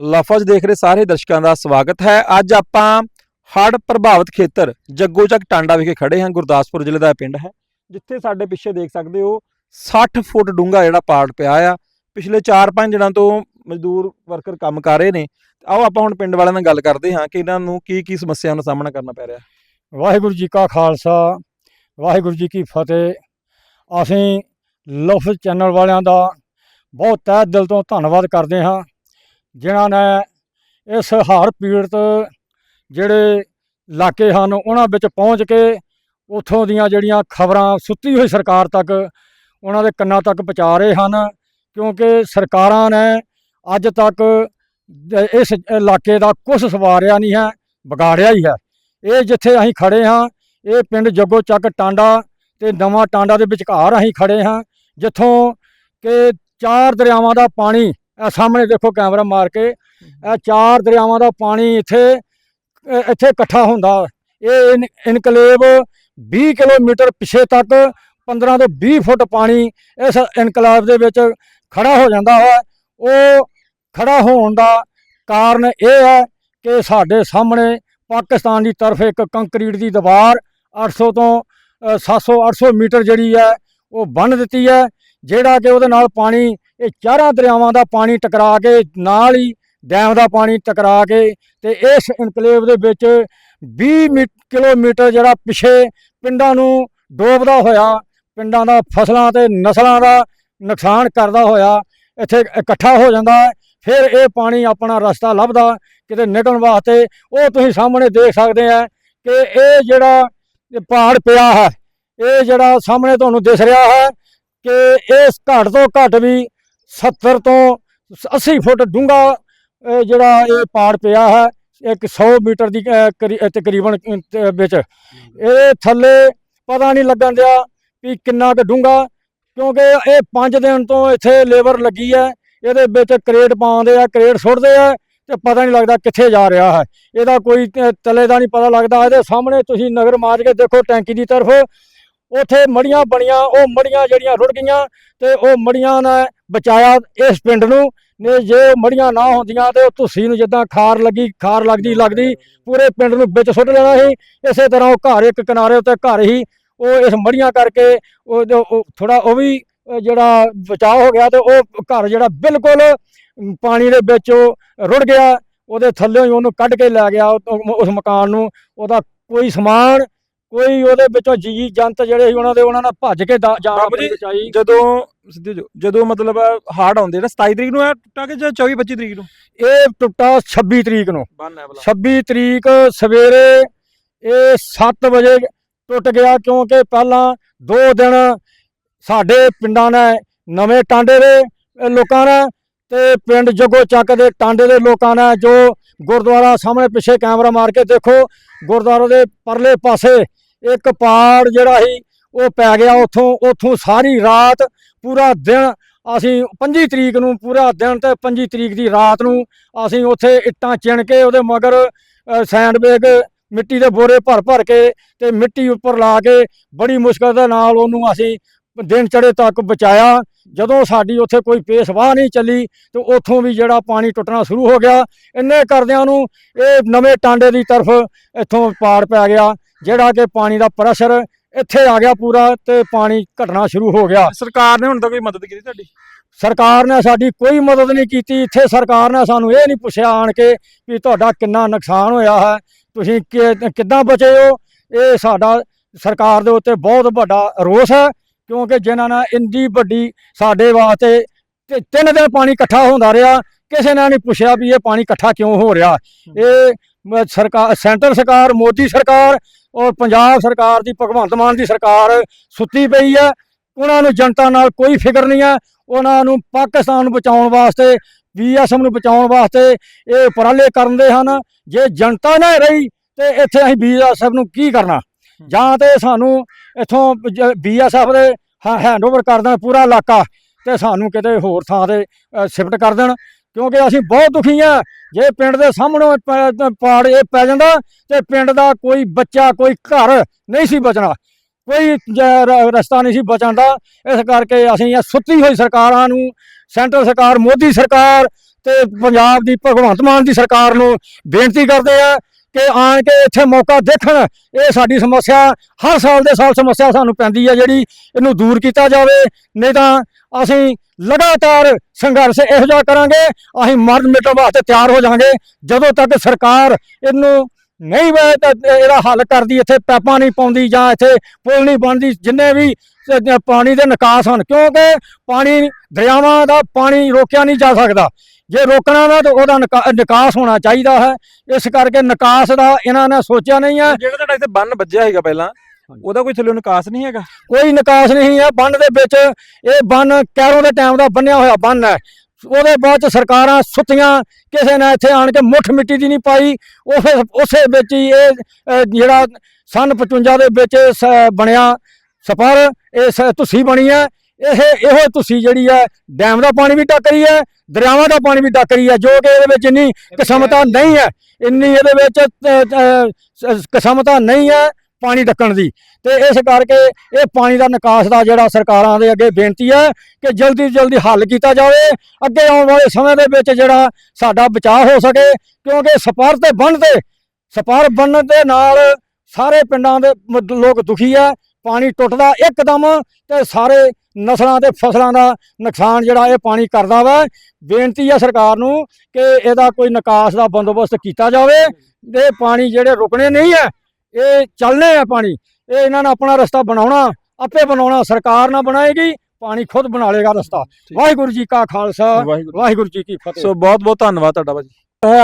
ਲਫ਼ਜ਼ ਦੇਖ ਰਹੇ ਸਾਰੇ ਦਰਸ਼ਕਾਂ ਦਾ ਸਵਾਗਤ ਹੈ। ਅੱਜ ਆਪਾਂ ਹੜ੍ਹ ਪ੍ਰਭਾਵਿਤ ਖੇਤਰ ਜੱਗੋਚੱਕ ਟਾਂਡਾ ਵਿਖੇ ਖੜੇ ਹਾਂ। ਗੁਰਦਾਸਪੁਰ ਜ਼ਿਲ੍ਹੇ ਦਾ ਇਹ ਪਿੰਡ ਹੈ, ਜਿੱਥੇ ਸਾਡੇ ਪਿੱਛੇ ਦੇਖ ਸਕਦੇ ਹੋ 60 ਫੁੱਟ ਡੂੰਘਾ ਜਿਹੜਾ ਪਾੜ ਪਿਆ ਆ। ਪਿਛਲੇ 4-5 ਦਿਨਾਂ ਤੋਂ ਮਜ਼ਦੂਰ ਵਰਕਰ ਕੰਮ ਕਰ ਰਹੇ ਨੇ। ਆਓ ਆਪਾਂ ਹੁਣ ਪਿੰਡ ਵਾਲਿਆਂ ਨਾਲ ਗੱਲ ਕਰਦੇ ਹਾਂ ਕਿ ਇਹਨਾਂ ਨੂੰ ਕੀ ਕੀ ਸਮੱਸਿਆਵਾਂ ਦਾ ਸਾਹਮਣਾ ਕਰਨਾ ਪੈ ਰਿਹਾ। ਵਾਹਿਗੁਰੂ ਜੀ ਕਾ ਖਾਲਸਾ, ਵਾਹਿਗੁਰੂ ਜੀ ਕੀ ਫਤਿਹ। ਅਸੀਂ ਲਫ਼ਜ਼ ਚੈਨਲ ਵਾਲਿਆਂ ਦਾ ਬਹੁਤ ਤਹਿ ਦਿਲ ਤੋਂ ਧੰਨਵਾਦ ਕਰਦੇ ਹਾਂ। ਜਿਨ੍ਹਾਂ ਨੇ ਇਸ ਹਾਰ ਪੀੜਤ ਜਿਹੜੇ ਇਲਾਕੇ ਹਨ, ਉਹਨਾਂ ਵਿੱਚ ਪਹੁੰਚ ਕੇ ਉੱਥੋਂ ਦੀਆਂ ਜਿਹੜੀਆਂ ਖਬਰਾਂ ਸੁੱਤੀ ਹੋਈ ਸਰਕਾਰ ਤੱਕ, ਉਹਨਾਂ ਦੇ ਕੰਨਾਂ ਤੱਕ ਪਹੁੰਚਾ ਰਹੇ ਹਨ, ਕਿਉਂਕਿ ਸਰਕਾਰਾਂ ਨੇ ਅੱਜ ਤੱਕ ਇਸ ਇਲਾਕੇ ਦਾ ਕੁਝ ਸਵਾਰਿਆ ਨਹੀਂ ਹੈ, ਵਿਗਾੜਿਆ ਹੀ ਹੈ। ਇਹ ਜਿੱਥੇ ਅਸੀਂ ਖੜੇ ਹਾਂ, ਇਹ ਪਿੰਡ ਜੱਗੋ ਚੱਕ ਟਾਂਡਾ ਤੇ ਨਵਾਂ ਟਾਂਡਾ ਦੇ ਵਿਚਕਾਰ ਅਸੀਂ ਖੜੇ ਹਾਂ, ਜਿੱਥੋਂ ਕਿ ਚਾਰ ਦਰਿਆਵਾਂ ਦਾ ਪਾਣੀ ਇਹ ਸਾਹਮਣੇ ਦੇਖੋ ਕੈਮਰਾ ਮਾਰ ਕੇ। ਇਹ ਚਾਰ ਦਰਿਆਵਾਂ ਦਾ ਪਾਣੀ ਇੱਥੇ ਇੱਥੇ ਇਕੱਠਾ ਹੁੰਦਾ। ਇਹ ਇਨ- ਇਨਕਲੇਵ 20 ਕਿਲੋਮੀਟਰ ਪਿੱਛੇ ਤੱਕ 15 ਤੋਂ 20 ਫੁੱਟ ਪਾਣੀ ਇਸ ਇਨਕਲਾਬ ਦੇ ਵਿੱਚ ਖੜਾ ਹੋ ਜਾਂਦਾ ਹੈ। ਉਹ ਖੜਾ ਹੋਣ ਦਾ ਕਾਰਨ ਇਹ ਹੈ ਕਿ ਸਾਡੇ ਸਾਹਮਣੇ ਪਾਕਿਸਤਾਨ ਦੀ ਤਰਫ ਇੱਕ ਕੰਕਰੀਟ ਦੀ ਦੀਵਾਰ 800 ਤੋਂ 700 800 ਮੀਟਰ ਜਿਹੜੀ ਹੈ ਉਹ ਬੰਨ ਦਿੱਤੀ ਹੈ, ਜਿਹੜਾ ਕਿ ਉਹਦੇ ਨਾਲ ਪਾਣੀ ਇਹ ਚਾਰਾਂ ਦਰਿਆਵਾਂ ਦਾ ਪਾਣੀ ਟਕਰਾ ਕੇ ਨਾਲ ਹੀ ਡੈਮ ਦਾ ਪਾਣੀ ਟਕਰਾ ਕੇ ਤੇ ਇਸ ਇਨਕਲੇਵ ਦੇ ਵਿੱਚ 20 ਮੀ- ਕਿਲੋਮੀਟਰ ਜਿਹੜਾ ਪਿਛੇ ਪਿੰਡਾਂ ਨੂੰ ਡੋਬਦਾ ਹੋਇਆ, ਪਿੰਡਾਂ ਦਾ ਫਸਲਾਂ ਤੇ ਨਸਲਾਂ ਦਾ ਨੁਕਸਾਨ ਕਰਦਾ ਹੋਇਆ, ਇੱਥੇ ਇਕੱਠਾ ਹੋ ਜਾਂਦਾ ਫਿਰ ਇਹ ਪਾਣੀ ਆਪਣਾ ਰਸਤਾ ਲੱਭਦਾ, ਕਿਤੇ ਨਿਕਲਣ ਵਾਸਤੇ ਉਹ ਤੁਸੀਂ ਸਾਹਮਣੇ ਦੇਖ ਸਕਦੇ ਆ ਕਿ ਇਹ ਜਿਹੜਾ ਪਹਾੜ ਪਿਆ ਹੈ, ਇਹ ਜਿਹੜਾ ਸਾਹਮਣੇ ਤੁਹਾਨੂੰ ਦਿਸ ਰਿਹਾ ਹੈ ਕਿ ਇਸ ਘੱਟ ਤੋਂ ਘੱਟ ਵੀ 70 ਤੋਂ 80 ਫੁੱਟ ਡੂੰਘਾ ਜਿਹੜਾ ਇਹ ਪਾੜ ਪਿਆ ਹੈ, ਇੱਕ 100 ਮੀਟਰ ਦੀ ਕਰੀ- ਤਕਰੀਬਨ ਵਿੱਚ। ਇਹ ਥੱਲੇ ਪਤਾ ਨਹੀਂ ਲੱਗਣ ਦਿਆ ਵੀ ਕਿੰਨਾ ਕੁ ਡੂੰਘਾ, ਕਿਉਂਕਿ ਇਹ 5 ਦਿਨ ਤੋਂ ਇੱਥੇ ਲੇਬਰ ਲੱਗੀ ਹੈ। ਇਹਦੇ ਵਿੱਚ ਕਰੇਟ ਪਾਉਂਦੇ ਆ, ਕਰੇਟ ਸੁੱਟਦੇ ਆ, ਤੇ ਪਤਾ ਨਹੀਂ ਲੱਗਦਾ ਕਿੱਥੇ ਜਾ ਰਿਹਾ ਹੈ। ਇਹਦਾ ਕੋਈ ਤਲੇ ਦਾ ਨਹੀਂ ਪਤਾ ਲੱਗਦਾ। ਇਹਦੇ ਸਾਹਮਣੇ ਤੁਸੀਂ ਨਗਰ ਮਾਰ ਕੇ ਦੇਖੋ, ਟੈਂਕੀ ਦੀ ਤਰਫ ਉੱਥੇ ਮੜੀਆਂ ਬਣੀਆਂ, ਉਹ ਮੜੀਆਂ ਜਿਹੜੀਆਂ ਰੁੜ ਗਈਆਂ ਤੇ ਉਹ ਮੜੀਆਂ ਨੇ ਬਚਾਇਆ ਇਸ ਪਿੰਡ ਨੂੰ। ਨੇ ਜੇ ਮੜੀਆਂ ਨਾ ਹੁੰਦੀਆਂ ਤੇ ਉਹ ਧੁੱਸੀ ਨੂੰ ਜਿੱਦਾਂ ਖਾਰ ਲੱਗੀ, ਖਾਰ ਲੱਗਦੀ ਲੱਗਦੀ, ਪੂਰੇ ਪਿੰਡ ਨੂੰ ਵਿੱਚ ਸੁੱਟ ਲੈਣਾ ਸੀ। ਇਸੇ ਤਰ੍ਹਾਂ ਉਹ ਘਰ ਇੱਕ ਕਿਨਾਰੇ ਉੱਤੇ ਘਰ ਹੀ ਉਹ ਇਸ ਮੜੀਆਂ ਕਰਕੇ ਉਹ ਥੋੜਾ ਉਹ ਵੀ ਜਿਹੜਾ ਬਚਾਅ ਹੋ ਗਿਆ ਤੇ ਉਹ ਘਰ ਜਿਹੜਾ ਬਿਲਕੁਲ ਪਾਣੀ ਦੇ ਵਿੱਚ ਉਹ ਰੁੜ ਗਿਆ। ਉਹਦੇ ਥੱਲੇ ਹੀ ਉਹਨੂੰ ਕੱਢ ਕੇ ਲੈ ਗਿਆ ਉਸ ਮਕਾਨ ਨੂੰ। ਉਹਦਾ ਕੋਈ ਸਮਾਨ ਕੋਈ ਉਹਦੇ ਵਿੱਚੋਂ ਜੀ ਜੰਤ ਜਿਹੜੇ ਸੀ ਉਹਨਾਂ ਦੇ ਉਹਨਾਂ ਨੇ ਭੱਜ ਕੇ ਦਾ- ਜਾਨ ਬਾਬੂ ਆਪਣੀ ਜੀ, ਬਚਾਈ ਜਦੋਂ ਸਿੱਧੇ ਜੋ- ਜਦੋਂ ਮਤਲਬ ਹਾਰਡ ਆਉਂਦੇ ਨਾ 27 ਤਰੀਕ ਨੂੰ ਹੈ ਟੁੱਟਾ ਕਿ ਜਾਂ 24 25 ਤਰੀਕ ਨੂੰ? ਇਹ ਟੁੱਟਾ 26 ਤਰੀਕ ਨੂੰ। ਬੰਨ ਹੈ ਭਲਾ। 26 ਤਰੀਕ ਸਵੇਰੇ ਇਹ 7 ਵਜੇ ਟੁੱਟ ਗਿਆ ਕਿਉਂਕਿ ਪਹਿਲਾਂ 2 ਦਿਨ ਸਾਡੇ ਪਿੰਡਾਂ ਨੇ ਨਵੇਂ ਟਾਂਡੇ ਦੇ ਲੋਕਾਂ ਨੇ ਤੇ ਪਿੰਡ ਜੱਗੋ ਚੱਕ ਦੇ ਟਾਂਡੇ ਦੇ ਲੋਕਾਂ ਨੇ ਜੋ ਗੁਰਦੁਆਰਾ ਸਾਹਮਣੇ ਪਿੱਛੇ ਕੈਮਰਾ ਮਾਰ ਕੇ ਦੇਖੋ ਗੁਰਦੁਆਰੇ ਦੇ ਪਰਲੇ ਪਾਸੇ ਇੱਕ ਪਾੜ ਜਿਹੜਾ ਸੀ ਉਹ ਪੈ ਗਿਆ ਉੱਥੋਂ ਉੱਥੋਂ ਸਾਰੀ ਰਾਤ ਪੂਰਾ ਦਿਨ ਅਸੀਂ 25 ਤਰੀਕ ਨੂੰ ਪੂਰਾ ਦਿਨ ਤੇ 25 ਤਰੀਕ ਦੀ ਰਾਤ ਨੂੰ ਅਸੀਂ ਉੱਥੇ ਇੱਟਾਂ ਚਿਣ ਕੇ ਉਹਦੇ ਮਗਰ ਅ, ਸੈਂਡਬੈਗ ਮਿੱਟੀ ਦੇ ਬੋਰੇ ਭਰ ਭਰ ਕੇ ਤੇ ਮਿੱਟੀ ਉੱਪਰ ਲਾ ਕੇ ਬੜੀ ਮੁਸ਼ਕਲ ਦੇ ਨਾਲ ਉਹਨੂੰ ਅਸੀਂ ਦਿਨ ਚੜੇ ਤੱਕ ਬਚਾਇਆ। ਜਦੋਂ ਸਾਡੀ ਉੱਥੇ ਕੋਈ ਪੇਸ਼ਵਾਹ ਨਹੀਂ ਚੱਲੀ ਤੇ ਉੱਥੋਂ ਵੀ ਜਿਹੜਾ ਪਾਣੀ ਟੁੱਟਣਾ ਸ਼ੁਰੂ ਹੋ ਗਿਆ। ਇੰਨੇ ਕਰਦਿਆਂ ਨੂੰ ਇਹ ਨਵੇਂ ਟਾਂਡੇ ਦੀ ਤਰਫ ਇੱਥੋਂ ਪਾੜ ਪੈ ਗਿਆ। ਜਿਹੜਾ ਕਿ ਪਾਣੀ ਦਾ ਪ੍ਰੈਸ਼ਰ ਇੱਥੇ ਆ ਗਿਆ ਪੂਰਾ ਤੇ ਪਾਣੀ ਘਟਣਾ ਸ਼ੁਰੂ ਹੋ ਗਿਆ। ਸਰਕਾਰ ਨੇ ਹੁਣ ਤੱਕ ਕੋਈ ਮਦਦ ਕੀਤੀ ਤੁਹਾਡੀ? ਸਰਕਾਰ ਨੇ ਸਾਡੀ ਕੋਈ ਮਦਦ ਨਹੀਂ ਕੀਤੀ। ਇੱਥੇ ਸਰਕਾਰ ਨੇ ਸਾਨੂੰ ਇਹ ਨਹੀਂ ਪੁੱਛਿਆ ਆਣ ਕੇ ਵੀ ਤੁਹਾਡਾ ਕਿੰਨਾ ਨੁਕਸਾਨ ਹੋਇਆ ਹੈ। ਤੁਸੀਂ ਕਿ- ਕਿੱਦਾਂ ਬਚੇ ਹੋ? ਇਹ ਸਾਡਾ ਸਰਕਾਰ ਦੇ ਉੱਤੇ ਬਹੁਤ ਵੱਡਾ ਰੋਸ ਹੈ ਕਿਉਂਕਿ ਜਿਨ੍ਹਾਂ ਨੇ ਇੰਨੀ ਵੱਡੀ ਸਾਡੇ ਵਾਸਤੇ ਤੇ ਤਿੰਨ ਦਿਨ ਪਾਣੀ ਇਕੱਠਾ ਹੁੰਦਾ ਰਿਹਾ ਕਿਸੇ ਨੇ ਨਹੀਂ ਪੁੱਛਿਆ ਵੀ ਇਹ ਪਾਣੀ ਇਕੱਠਾ ਕਿਉਂ ਹੋ ਰਿਹਾ। ਇਹ ਸਰਕਾਰ ਸੈਂਟਰ ਸਰਕਾਰ ਮੋਦੀ ਸਰਕਾਰ ਔਰ ਪੰਜਾਬ ਸਰਕਾਰ ਦੀ, ਭਗਵੰਤ ਮਾਨ ਦੀ ਸਰਕਾਰ ਸੁੱਤੀ ਪਈ ਹੈ। ਉਹਨਾਂ ਨੂੰ ਜਨਤਾ ਨਾਲ ਕੋਈ ਫਿਕਰ ਨਹੀਂ ਹੈ। ਉਹਨਾਂ ਨੂੰ ਪਾਕਿਸਤਾਨ ਨੂੰ ਬਚਾਉਣ ਵਾਸਤੇ, ਬੀਐਸਐਫ ਨੂੰ ਬਚਾਉਣ ਵਾਸਤੇ ਇਹ ਉਪਰਾਲੇ ਕਰਨ ਦੇ ਹਨ। ਜੇ ਜਨਤਾ ਨਾ ਰਹੀ, ਤੇ ਇੱਥੇ ਅਸੀਂ ਬੀਐਸਐਫ ਨੂੰ ਕੀ ਕਰਨਾ? ਜਾਂ ਤੇ ਸਾਨੂੰ ਇੱਥੋਂ ਬੀਐਸਐਫ ਦੇ ਹੈਂਡਓਵਰ ਕਰ ਦੇਣ ਪੂਰਾ ਇਲਾਕਾ, ਤੇ ਸਾਨੂੰ ਕਿਤੇ ਹੋਰ ਥਾਂ ਤੇ ਸ਼ਿਫਟ ਕਰ ਦੇਣ। ਕਿਉਂਕਿ ਅਸੀਂ ਬਹੁਤ ਦੁਖੀ ਆ। ਜੇ ਪਿੰਡ ਦੇ ਸਾਹਮਣੇ ਪਾੜ ਇਹ ਪੈ ਜਾਂਦਾ ਤੇ ਪਿੰਡ ਦਾ ਕੋਈ ਬੱਚਾ, ਕੋਈ ਘਰ ਨਹੀਂ ਸੀ ਬਚਣਾ। ਕੋਈ ਰਸਤਾ ਨਹੀਂ ਸੀ ਬਚਣ ਦਾ। ਇਸ ਕਰਕੇ ਅਸੀਂ ਇਹ ਸੁੱਤੀ ਹੋਈ ਸਰਕਾਰਾਂ ਨੂੰ, ਸੈਂਟਰ ਸਰਕਾਰ, ਮੋਦੀ ਸਰਕਾਰ ਤੇ ਪੰਜਾਬ ਦੀ ਭਗਵੰਤ ਮਾਨ ਦੀ ਸਰਕਾਰ ਨੂੰ ਬੇਨਤੀ ਕਰਦੇ ਆ ਕਿ ਆਣ ਕੇ ਇੱਥੇ ਮੌਕਾ ਦੇਖਣ, ਇਹ ਸਾਡੀ ਸਮੱਸਿਆ ਹਰ ਸਾਲ ਦੇ ਸਾਲ ਸਮੱਸਿਆ ਸਾਨੂੰ ਪੈਂਦੀ ਹੈ ਜਿਹੜੀ ਇਹਨੂੰ ਦੂਰ ਕੀਤਾ ਜਾਵੇ, ਨਹੀਂ ਤਾਂ ਅਸੀਂ ਲਗਾਤਾਰ ਸੰਘਰਸ਼ ਇਹੋ ਜਿਹਾ ਕਰਾਂਗੇ, ਅਸੀਂ ਮਰਨ ਮਿਟਣ ਵਾਸਤੇ ਤਿਆਰ ਹੋ ਜਾਵਾਂਗੇ। ਜਦੋਂ ਤੱਕ ਸਰਕਾਰ ਇਹਨੂੰ ਨਹੀਂ ਵੇ ਤਾਂ ਇਹਦਾ ਹੱਲ ਕਰਦੀ, ਇੱਥੇ ਪੈਪਾਂ ਨਹੀਂ ਪਾਉਂਦੀ ਜਾਂ ਇੱਥੇ ਪੁਲ ਨਹੀਂ ਬਣਦੀ, ਜਿੰਨੇ ਵੀ ਪਾਣੀ ਦੇ ਨਿਕਾਸ ਹਨ, ਕਿਉਂਕਿ ਪਾਣੀ ਦਰਿਆਵਾਂ ਦਾ ਪਾਣੀ ਰੋਕਿਆ ਨਹੀਂ ਜਾ ਸਕਦਾ। ਜੇ ਰੋਕਣਾ ਵਾ ਤਾਂ ਉਹਦਾ ਨਿਕਾ- ਨਿਕਾਸ ਹੋਣਾ ਚਾਹੀਦਾ ਹੈ। ਇਸ ਕਰਕੇ ਨਿਕਾਸ ਦਾ ਇਹਨਾਂ ਨੇ ਸੋਚਿਆ ਨਹੀਂ ਹੈ। ਜਿਹੜਾ ਤੁਹਾਡਾ ਇੱਥੇ ਬੰਨ ਵੱਜਿਆ ਹੈਗਾ ਪਹਿਲਾਂ ਉਹਦਾ ਕੋਈ ਥੱਲੇ ਨਿਕਾਸ ਨਹੀਂ ਹੈਗਾ? ਕੋਈ ਨਿਕਾਸ ਨਹੀਂ ਹੈ। ਬੰਨ ਦੇ ਵਿੱਚ ਇਹ ਬੰਨ ਕੈਰੋਂ ਦੇ ਟਾਈਮ ਦਾ ਬੰਨਿਆ ਹੋਇਆ ਬੰਨ ਹੈ। ਉਹਦੇ ਬਾਅਦ ਚ ਸਰਕਾਰਾਂ ਸੁੱਤੀਆਂ ਕਿਸੇ ਨੇ ਇੱਥੇ ਆਣ ਕੇ ਮੁੱਠ ਮਿੱਟੀ ਦੀ ਨਹੀਂ ਪਾਈ। ਉਸੇ ਉਸੇ ਵਿੱਚ ਹੀ ਇਹ ਜਿਹੜਾ ਸਨ 55 ਦੇ ਵਿੱਚ ਬਣਿਆ ਸਪਰ ਇਹ ਤੁਸੀਂ ਬਣੀ ਹੈ। ਇਹ ਇਹੋ ਤੁਸੀਂ ਜਿਹੜੀ ਹੈ ਡੈਮ ਦਾ ਪਾਣੀ ਵੀ ਟੱਕ ਰਹੀ ਹੈ। ਦਰਿਆਵਾਂ ਦਾ ਪਾਣੀ ਵੀ ਡੱਕ ਰਹੀ ਹੈ ਜੋ ਕਿ ਇਹਦੇ ਵਿੱਚ ਇੰਨੀ ਕਿਸਮਤਾ ਨਹੀਂ ਹੈ ਇੰਨੀ ਇਹਦੇ ਵਿੱਚ ਕਿਸਮਤਾ ਨਹੀਂ ਹੈ ਪਾਣੀ ਡੱਕਣ ਦੀ। ਤੇ ਇਸ ਕਰਕੇ ਇਹ ਪਾਣੀ ਦਾ ਨਿਕਾਸ ਦਾ ਜਿਹੜਾ ਸਰਕਾਰਾਂ ਦੇ ਅੱਗੇ ਬੇਨਤੀ ਹੈ ਕਿ ਜਲਦੀ ਤੋਂ ਜਲਦੀ ਹੱਲ ਕੀਤਾ ਜਾਵੇ। ਅੱਗੇ ਆਉਣ ਵਾਲੇ ਸਮੇਂ ਦੇ ਵਿੱਚ ਜਿਹੜਾ ਸਾਡਾ ਬਚਾਅ ਹੋ ਸਕੇ, ਕਿਉਂਕਿ ਸਪਰ ਤੇ ਬੰਨ ਤੇ ਸਪਰ ਬੰਨ ਦੇ ਨਾਲ ਸਾਰੇ ਪਿੰਡਾਂ ਦੇ ਲੋਕ ਦੁਖੀ ਹੈ ਪਾਣੀ ਟੁੱਟਦਾ ਇੱਕਦਮ ਤੇ ਸਾਰੇ ਨਸਲਾਂ ਤੇ ਫਸਲਾਂ ਦਾ ਨੁਕਸਾਨ ਜਿਹੜਾ ਇਹ ਪਾਣੀ ਕਰਦਾ ਵਾ। ਬੇਨਤੀ ਹੈ ਸਰਕਾਰ ਨੂੰ ਕਿ ਇਹਦਾ ਕੋਈ ਨਿਕਾਸ ਦਾ ਬੰਦੋਬਸਤ ਕੀਤਾ ਜਾਵੇ ਇਹ ਪਾਣੀ ਜਿਹੜੇ ਰੁਕਣੇ ਨਹੀਂ ਹੈ ਇਹ ਚੱਲਣੇ ਆ ਪਾਣੀ। ਇਹ ਇਹਨਾਂ ਨੇ ਆਪਣਾ ਰਸਤਾ ਬਣਾਉਣਾ ਆਪੇ ਬਣਾਉਣਾ ਸਰਕਾਰ ਨਾ ਬਣਾਏਗੀ ਪਾਣੀ ਖੁਦ ਬਣਾ ਲੇਗਾ ਰਸਤਾ। ਵਾਹਿਗੁਰੂ ਜੀ ਕਾ ਖਾਲਸਾ ਵਾਹਿਗੁਰੂ ਜੀ ਕੀ ਫਤਿਹ। ਸੋ ਬਹੁਤ ਬਹੁਤ ਧੰਨਵਾਦ ਤੁਹਾਡਾ ਭਾਜੀ।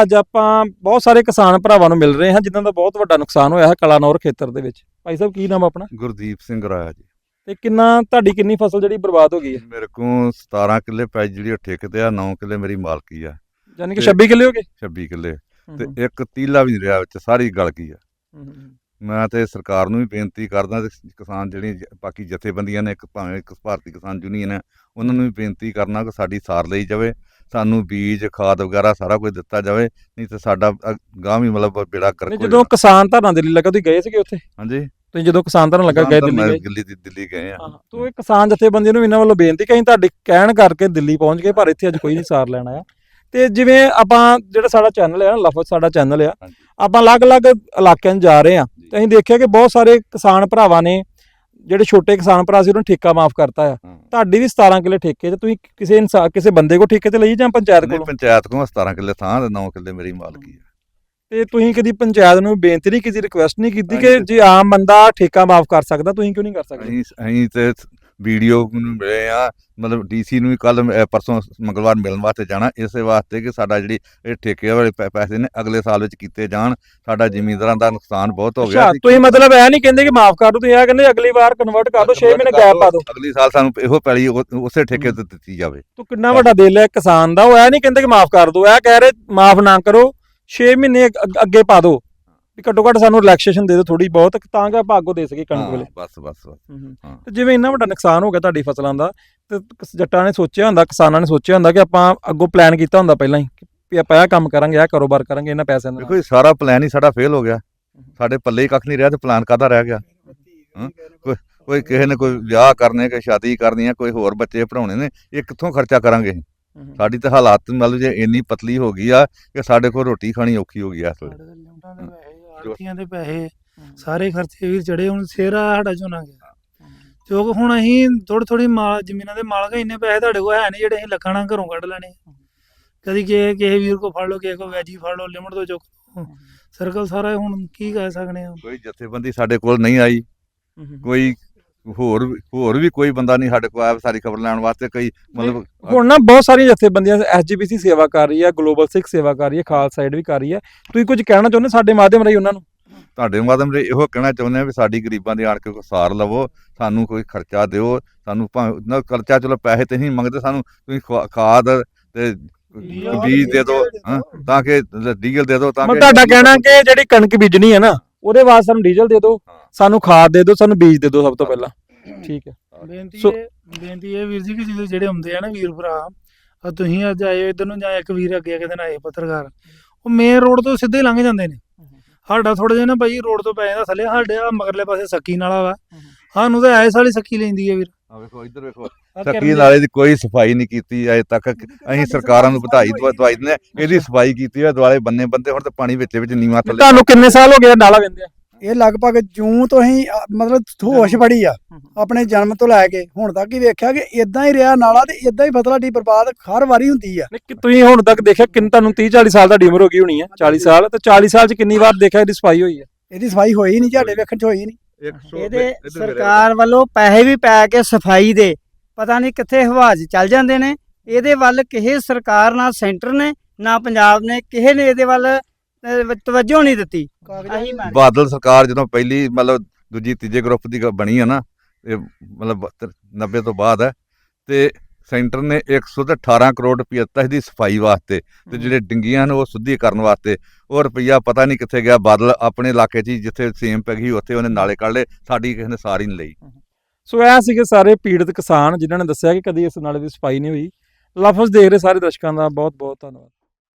ਅੱਜ ਆਪਾਂ ਬਹੁਤ ਸਾਰੇ ਕਿਸਾਨ ਭਰਾਵਾਂ ਨੂੰ ਮਿਲ ਰਹੇ ਹਾਂ ਜਿਨ੍ਹਾਂ ਦਾ ਬਹੁਤ ਵੱਡਾ ਨੁਕਸਾਨ ਹੋਇਆ ਹੈ ਕਲਾਨੌਰ ਖੇਤਰ ਦੇ ਵਿੱਚ। ਭਾਈ ਸਾਹਿਬ ਕੀ ਨਾਮ ਆਪਣਾ? ਗੁਰਦੀਪ ਸਿੰਘ ਰਾਇਆ ਜੀ ਤੇ ਕਿੰਨਾ ਤੁਹਾਡੀ ਕਿੰਨੀ ਫਸਲ ਜਿਹੜੀ ਬਰਬਾਦ ਹੋ ਗਈ ਹੈ ਮੇਰੇ ਕੋਲ 17 ਕਿੱਲੇ ਪੈ ਜਿਹੜੀ ਠੇਕੇ ਤੇ ਆ 9 ਕਿੱਲੇ ਮੇਰੀ ਮਾਲਕੀ ਆ। ਯਾਨੀ ਕਿ ਤੇ- 26 ਕਿੱਲੇ ਹੋ ਗਏ? 26 ਕਿੱਲੇ। ਤੇ ਇੱਕ ਤੀਲਾ ਵੀ ਨਹੀਂ ਰਿਹਾ ਵਿੱਚ ਸਾਰੀ ਗਲ ਗਈ ਆ। ਮੈਂ ਤੇ ਸਰਕਾਰ ਨੂੰ ਵੀ ਬੇਨਤੀ ਕਰਦਾ ਤੇ ਕਿਸਾਨ ਜਿਹੜੀ ਬਾਕੀ ਜਥੇਬੰਦੀਆਂ ਨੇ ਇੱਕ ਭਾਵੇਂ ਇੱਕ ਭਾਰਤੀ ਕਿਸਾਨ ਯੂਨੀਅਨ ਹੈ ਉਹਨਾਂ ਨੂੰ ਵੀ ਬੇਨਤੀ ਕਰਨਾ ਕਿ ਸਾਡੀ ਸਾਰ ਲਈ ਜਾਵੇ। ਸਾਨੂੰ ਬੀਜ ਖਾਦ ਵਗੈਰਾ ਸਾਰਾ ਕੁਝ ਦਿੱਤਾ ਜਾਵੇ ਨਹੀਂ ਤੇ ਸਾਡਾ ਗਾਂ ਵੀ ਮਤਲਬ ਬੇੜਾ ਕਰ ਨਹੀਂ ਜਦੋਂ ਕਿਸਾਨ ਧਰਨਾ ਦਿੱਲੀ ਲੱਗਾ ਤੁਸੀਂ ਗਏ ਸੀਗੇ ਉੱਥੇ? ਹਾਂਜੀ। ਤੁਸੀਂ ਜਦੋਂ ਕਿਸਾਨ ਧਰਨਾ ਲੱਗਾ ਗਏ ਦਿੱਲੀ ਗਏ? ਦਿੱਲੀ ਦਿੱਲੀ ਗਏ ਆ। ਹਾਂ, ਤੋ ਇਹ ਕਿਸਾਨ ਜਥੇਬੰਦੀਆਂ ਨੂੰ ਇਹਨਾਂ ਵੱਲੋਂ ਬੇਨਤੀ ਕਹੀਂ ਤੁਹਾਡੇ ਕਹਿਣ ਕਰਕੇ ਦਿੱਲੀ ਪਹੁੰਚ ਗਏ ਪਰ ਇੱਥੇ ਅੱਜ ਕੋਈ ਨਹੀਂ ਸਾਰ ਲੈਣ ਆਇਆ। ਤੇ ਜਿਵੇਂ ਆਪਾਂ ਜਿਹੜਾ ਸਾਡਾ ਚੈਨਲ ਹੈ ਨਾ ਲਫ਼ਜ਼ ਸਾਡਾ ਚੈਨਲ ਆ ਹਾਂਜੀ। ਆਪਾਂ ਅਲੱਗ-ਅਲੱਗ ਇਲਾਕਿਆਂ 'ਚ ਜਾ ਰਹੇ ਆ। ਤੇ ਅਸੀਂ ਦੇਖਿਆ ਕਿ ਬਹੁਤ ਸਾਰੇ ਕਿਸਾਨ ਭਰਾਵਾਂ ਨੇ ਜਿਹੜੇ ਛੋਟੇ ਕਿਸਾਨ ਭਰਾ ਸੀ ਉਹਨਾਂ ਨੂੰ ਠੇਕਾ ਮਾਫ ਕਰਤਾ ਆ। ਤੁਹਾਡੀ ਵੀ 17 ਕਿੱਲੇ ਠੇਕੇ ਤੇ ਤੁਸੀਂ ਕਿਸੇ ਇਨਸਾਨ ਕਿਸੇ ਬੰਦੇ ਕੋ ਠੇਕੇ ਤੇ ਲਈ ਜਾਂ ਪੰਚਾਇਤ ਕੋਲੋਂ? ਪੰਚਾਇਤ ਕੋਲ 17 ਕਿੱਲੇ ਥਾਂ ਤੇ 9 ਕਿੱਲੇ ਮੇਰੀ ਮਾਲਕੀ ਆ। ਤੇ ਤੁਸੀਂ ਕਦੀ ਪੰਚਾਇਤ ਨੂੰ ਬੇਨਤੀ ਨਹੀਂ ਕੀਤੀ ਰਿਕੁਐਸਟ ਨਹੀਂ ਕੀਤੀ ਕਿ। ਜੇ ਆਮ ਬੰਦਾ ਠੇਕਾ ਮਾਫ ਕਰ ਸਕਦਾ ਤੁਸੀਂ ਕਿਉਂ ਨਹੀਂ ਕਰ ਸਕਦੇ ਅਸੀਂ ਅਸੀਂ ਤੇ ਵੀਡੀਓ ਨੂੰ ਮਿਲੇ ਆ ਮਤਲਬ ਡੀਸੀ ਨੂੰ ਵੀ ਕੱਲ ਪਰਸੋਂ ਮੰਗਲਵਾਰ ਮਿਲਣ ਵਾਸਤੇ ਜਾਣਾ ਇਸੇ ਵਾਸਤੇ ਕਿ ਸਾਡਾ ਜਿਹੜੀ ਇਹ ਠੇਕੇ ਵਾਲੇ ਪੈ- ਪੈਸੇ ਨੇ ਅਗਲੇ ਸਾਲ ਵਿੱਚ ਕੀਤੇ ਜਾਣ ਸਾਡਾ ਜ਼ਮੀਂਦਾਰਾਂ ਦਾ ਨੁਕਸਾਨ ਬਹੁਤ ਹੋ ਗਿਆ ਅੱਛਾ। ਤੁਸੀਂ ਮਤਲਬ ਇਹ ਨਹੀਂ ਕਹਿੰਦੇ ਕਿ ਮਾਫ ਕਰ ਦੋ ਤੁਸੀਂ ਇਹ ਕਹਿੰਦੇ ਅਗਲੀ ਵਾਰ ਕਨਵਰਟ ਕਰ ਦੋ 6 ਮਹੀਨੇ ਗੈਪ ਪਾ ਦੋ ਅਗਲੀ ਸਾਲ ਸਾਨੂੰ ਇਹੋ ਪੈਲੀ ਉਹ- ਉਸੇ ਠੇਕੇ ਤੇ ਦਿੱਤੀ ਜਾਵੇ ਤੂੰ ਕਿੰਨਾ ਵੱਡਾ ਦਿਲ ਹੈ ਕਿਸਾਨ ਦਾ ਉਹ ਇਹ ਨਹੀਂ ਕਹਿੰਦੇ ਕਿ ਮਾਫ ਕਰ ਦੋ ਇਹ ਕਹਿ ਰਹੇ ਮਾਫ ਨਾ ਕਰੋ 6 ਮਹੀਨੇ ਅੱਗ- ਅੱਗ- ਅੱਗੇ ਪਾ ਦੋ। ਵੀ ਘੱਟੋ ਘੱਟ ਸਾਨੂੰ ਰਿਲੈਕਸੇਸ਼ਨ ਦੇ ਦਿਓ ਥੋੜੀ ਬਹੁਤ ਤਾਂ ਕਿ ਆਪਾਂ ਅੱਗੋਂ ਦੇ ਸਕੀਏ ਕਣਕ ਵੇਲੇ। ਬਸ ਬਸ ਬਸ। ਹਾਂ। ਤੇ ਜਿਵੇਂ ਇੰਨਾ ਵੱਡਾ ਨੁਕਸਾਨ ਹੋ ਗਿਆ ਤੁਹਾਡੀ ਫਸਲਾਂ ਦਾ ਤੇ ਕਿਸ- ਜੱਟਾਂ ਨੇ ਸੋਚਿਆ ਹੁੰਦਾ ਕਿਸਾਨਾਂ ਨੇ ਸੋਚਿਆ ਹੁੰਦਾ ਕਿ ਆਪਾਂ ਅੱਗੋਂ ਪਲਾਨ ਕੀਤਾ ਹੁੰਦਾ ਪਹਿਲਾਂ ਹੀ ਕਿ ਵੀ ਆਪਾਂ ਇਹ ਕੰਮ ਕਰਾਂਗੇ ਇਹ ਕਾਰੋਬਾਰ ਕਰਾਂਗੇ ਇਹਨਾਂ ਪੈਸਿਆਂ ਨਾਲ। ਦੇਖੋ ਇਹ ਸਾਰਾ ਪਲਾਨ ਹੀ ਸਾਡਾ ਫੇਲ ਹੋ ਗਿਆ। ਸਾਡੇ ਪੱਲੇ ਹੀ ਕੱਖ ਨਹੀਂ ਰਿਹਾ ਤੇ ਪਲਾਨ ਕਾਹਦਾ ਰਹਿ ਗਿਆ? ਹਾਂ? ਕੋਈ ਕੋਈ ਕਿਸੇ ਨੇ ਕੋਈ ਵਿਆਹ ਕਰਨੇ ਕੋਈ ਸ਼ਾਦੀ ਕਰਨੀ ਹੈ ਕੋਈ ਹੋਰ ਬੱਚੇ ਪੜਾਉਣੇ ਨੇ ਇਹ ਕਿੱਥੋਂ ਖਰਚਾ ਕਰਾਂਗੇ ਅਸੀਂ? ਸਾਡੀ ਤਾਂ ਹਾਲਾਤ ਮਤਲਬ ਜੇ ਇੰਨੀ ਪਤਲੀ ਹੋ ਗਈ ਆ ਕਿ ਸਾਡੇ ਕੋਲ ਰੋਟੀ ਖਾਣੀ ਔਖੀ ਹੋ ਗਈ ਆ ਇਸ ਵੇਲੇ ਤੇ ਲਿਮਟਾਂ ਦੇ ਪੈਸੇ ਆੜਤੀਆਂ ਦੇ ਪੈਸੇ ਸਾਰੇ ਖਰਚੇ ਵੀਰ ਚੜੇ ਹੁਣ ਸੇਰਾ ਸਾਡਾ ਝੋਨਾ ਗਿਆ। ਜੋ ਕਿ ਹੁਣ ਅਸੀਂ ਥੋੜੀ ਥੋੜੀ ਮਾਲ ਜ਼ਮੀਨਾਂ ਦੇ ਮਾਲਕ ਇੰਨੇ ਪੈਸੇ ਤੁਹਾਡੇ ਕੋਲ ਹੈ ਨਹੀਂ ਜਿਹੜੇ ਅਸੀਂ ਲੱਖਾਂ ਨਾਲ ਘਰੋਂ ਕੱਢ ਲੈਣੇ ਕਦੀ ਕਿਸੇ ਕਿਸੇ ਵੀਰ ਕੋ ਫੜ ਲਓ ਕਿਸੇ ਕੋ ਵੈਜੀ ਫੜ ਲਓ ਲਿਮਟ ਤੋਂ ਚੁੱਕ ਲਓ। ਸਰਕਲ ਸਾਰਾ ਹੁਣ ਕੀ ਕਹਿ ਸਕਨੇ ਆ। ਕੋਈ ਜਥੇਬੰਦੀ ਸਾਡੇ ਕੋਲ ਨਹੀਂ ਆਈ। ਕੋਈ ਹੋਰ ਹੋਰ ਵੀ ਕੋਈ ਬੰਦਾ ਨਹੀਂ ਸਾਡੇ ਕੋਲ ਆਇਆ ਸਾਰੀ ਖਬਰ ਲੈਣ ਵਾਸਤੇ ਕੋਈ ਮਤਲਬ ਹੁਣ ਨਾ ਬਹੁਤ ਸਾਰੀਆਂ ਜਥੇਬੰਦੀਆਂ ਐਸਜੀਪੀਸੀ ਸੇਵਾ ਕਰ ਰਹੀ ਹੈ ਗਲੋਬਲ ਸਿੱਖ ਸੇਵਾ ਕਰ ਰਹੀ ਹੈ ਖਾਲਸਾ ਸਾਈਡ ਵੀ ਕਰ ਰਹੀ ਹੈ ਤੁਸੀਂ ਕੁਝ ਕਹਿਣਾ ਚਾਹੁੰਦੇ ਸਾਡੇ ਮਾਧਿਅਮ ਰਾਹੀਂ ਉਹਨਾਂ ਨੂੰ? ਤੁਹਾਡੇ ਮਾਧਿਅਮ ਦੇ ਇਹੋ ਕਹਿਣਾ ਚਾਹੁੰਦੇ ਆ ਵੀ ਸਾਡੀ ਗਰੀਬਾਂ ਦੀ ਆਣ ਕੇ ਕੋਈ ਸਾਰ ਲਵੋ ਸਾਨੂੰ ਕੋਈ ਖਰਚਾ ਦਿਓ ਸਾਨੂੰ ਭਾਵੇਂ ਨਾ ਖਰਚਾ ਚਲੋ ਪੈਸੇ ਤੇ ਨਹੀਂ ਮੰਗਦੇ ਸਾਨੂੰ ਤੁਸੀਂ ਖਾਦ ਤੇ ਬੀਜ ਦੇ ਦਿਓ ਹਾਂ, ਤਾਂ ਕਿ ਡੀਜ਼ਲ ਦੇ ਦਿਓ ਤਾਂ ਮਤਲਬ ਤੁਹਾਡਾ ਕਹਿਣਾ ਕਿ ਜਿਹੜੀ ਕਣਕ ਬੀਜਣੀ ਹੈ ਨਾ ਉਹਦੇ ਵਾਸਤੇ ਸਾਨੂੰ ਡੀਜ਼ਲ ਦੇ ਦਿਓ ਹਾਂ। ਸਾਨੂੰ ਖਾਦ ਦੇ ਦਿਓ ਸਾਨੂੰ ਬੀਜ ਦੇ ਦਿਓ ਸਭ ਤੋਂ ਪਹਿਲਾਂ। ਠੀਕ ਹੈ। ਬੇਨਤੀ ਸੋ- ਇਹ ਬੇਨਤੀ ਇਹ ਵੀਰ ਜੀ ਕਿ ਜਿਹੜੇ ਜਿਹੜੇ ਹੁੰਦੇ ਆ ਨਾ ਵੀਰ ਭਰਾ ਆ ਤੁਸੀਂ ਅੱਜ ਆਏ ਹੋ ਇੱਧਰ ਨੂੰ ਜਾਂ ਇੱਕ ਵੀਰ ਅੱਗੇ ਕਿਤੇ ਨਾ ਆਏ ਪੱਤਰਕਾਰ ਉਹ ਮੇਨ ਰੋਡ ਤੋਂ ਸਿੱਧੇ ਲੰਘ ਜਾਂਦੇ ਨੇ। ਸਾਡਾ ਥੋੜਾ ਜਿਹਾ ਨਾ ਭਾਈ ਰੋਡ ਤੋਂ ਪੈ ਜਾਂਦਾ ਥੱਲੇ ਸਾਡੇ ਆ ਮਗਰਲੇ ਪਾਸੇ ਸੱਕੀ ਨਾਲਾ ਵਾ। ਸਾਨੂੰ ਤਾਂ ਐਸ ਵਾਲੀ ਸੱਕੀ ਲੈਂਦੀ ਹੈ ਵੀਰ। ਆ ਵੇਖੋ ਇੱਧਰ ਵੇਖੋ। ਆਹ ਸੱਕੀ ਕਰਨ ਨਾਲੇ ਦੀ ਕੋਈ ਸਫ਼ਾਈ ਨਹੀਂ ਕੀਤੀ ਅਜੇ ਤੱਕ ਅਸੀਂ ਸਰਕਾਰਾਂ ਨੂੰ ਵਧਾਈ ਦਵਾ- ਦਵਾਈ ਦਿੰਦੇ ਹਾਂ। ਇਹਦੀ ਸਫ਼ਾਈ ਕੀਤੀ ਹੈ ਦੁਆਲੇ ਬੰਨੇ ਬੰਦੇ ਹੁਣ ਤੇ ਪਾਣੀ ਵਿੱਚ ਵਿੱਚ ਨੀਵਾਂ ਥੱਲੇ। ਤੁਹਾਨੂੰ ਕਿੰਨੇ ਸਾਲ ਹੋ ਗਏ ਨਾਲਾ ਵੰਦੇ ਇਹ ਲਗਭਗ ਜੂਨ ਤੋਂ ਹੀ ਅ, ਮਤਲਬ ਹੋਸ਼ ਬੜੀ ਆ ਆਪਣੇ ਜਨਮ ਤੋਂ ਲੈ ਕੇ। ਹੁਣ ਤੱਕ ਹੀ ਵੇਖਿਆ ਕਿ ਇਦਾਂ ਹੀ ਰਿਹਾ ਨਾਲਾ ਤੇ ਇਦਾਂ ਹੀ ਫਸਲਾਂ ਦੀ ਬਰਬਾਦ ਹਰ ਵਾਰੀ ਹੁੰਦੀ ਆ। ਨਹੀਂ ਤੁਸੀਂ ਹੁਣ ਤੱਕ ਦੇਖਿਆ ਕਿੰਨ ਤੁਹਾਨੂੰ 30 40 ਸਾਲ ਤੁਹਾਡੀ ਉਮਰ ਹੋ ਗਈ ਹੋਣੀ ਹੈ 40 ਸਾਲ ਤੇ 40 ਸਾਲ ਚ ਕਿੰਨੀ ਵਾਰ ਦੇਖਿਆ ਇਹਦੀ ਸਫ਼ਾਈ ਹੋਈ ਹੈ ਇਹਦੀ ਸਫ਼ਾਈ ਹੋਈ ਨਹੀਂ ਸਾਡੇ ਵੇਖਣ ਚ ਹੋਈ ਨਹੀਂ। 100 ਇਹਦੇ ਸਰਕਾਰ ਵੱਲੋਂ ਪੈਸੇ ਵੀ ਪੈ ਕੇ ਸਫ਼ਾਈ ਦੇ ਪਤਾ ਨਹੀਂ ਕਿੱਥੇ ਹਵਾ 'ਚ ਚੱਲ ਜਾਂਦੇ ਨੇ। ਇਹਦੇ ਵੱਲ ਕਿਸੇ ਸਰਕਾਰ ਨਾ ਸੈਂਟਰ ਨੇ ਨਾ ਪੰਜਾਬ ਨੇ ਕਿਸੇ ਨੇ ਇਹਦੇ ਵੱਲ ਤਵੱਜੋ ਨਹੀਂ ਦਿੱਤੀ। ਬਾਦਲ ਸਰਕਾਰ ਜਦੋਂ ਪਹਿਲੀ ਮਤਲਬ ਦੂਜੀ ਤੀਜੇ ਗਰੁੱਪ ਦੀ ਬਣੀ ਹੈ ਨਾ ਇਹ ਮਤਲਬ 90 ਤੋਂ ਬਾਅਦ ਹੈ। ਤੇ ਸੈਂਟਰ ਨੇ 118 ਕਰੋੜ ਰੁਪਏ ਦਿੱਤਾ ਇਹਦੀ ਸਫ਼ਾਈ ਵਾਸਤੇ ਤੇ ਜਿਹੜੇ ਡਿੰਗੀਆਂ ਨੇ ਉਹ ਸੁੱਧੀ ਕਰਨ ਵਾਸਤੇ ਉਹ ਰੁਪਈਆ ਪਤਾ ਨਹੀਂ ਕਿੱਥੇ ਗਿਆ ਬਾਦਲ ਆਪਣੇ ਇਲਾਕੇ 'ਚ ਜਿੱਥੇ ਸੇਮ ਪੈ ਗਈ ਉੱਥੇ ਉਹਨੇ ਨਾਲੇ ਕੱਢ ਲਏ ਸਾਡੀ ਕਿਸੇ ਨੇ ਸਾਰ ਨਹੀਂ ਲਈ। ਸੋ ਇਹ ਸੀਗੇ ਸਾਰੇ ਪੀੜਤ ਕਿਸਾਨ ਜਿਨ੍ਹਾਂ ਨੇ ਦੱਸਿਆ ਕਿ ਕਦੀ ਇਸ ਨਾਲੇ ਦੀ ਸਫ਼ਾਈ ਨਹੀਂ ਹੋਈ। ਲਫ਼ਜ਼ ਦੇਖ ਰਹੇ ਸਾਰੇ ਦਰਸ਼ਕਾਂ ਦਾ ਬਹੁਤ ਬਹੁਤ ਧੰਨਵਾਦ।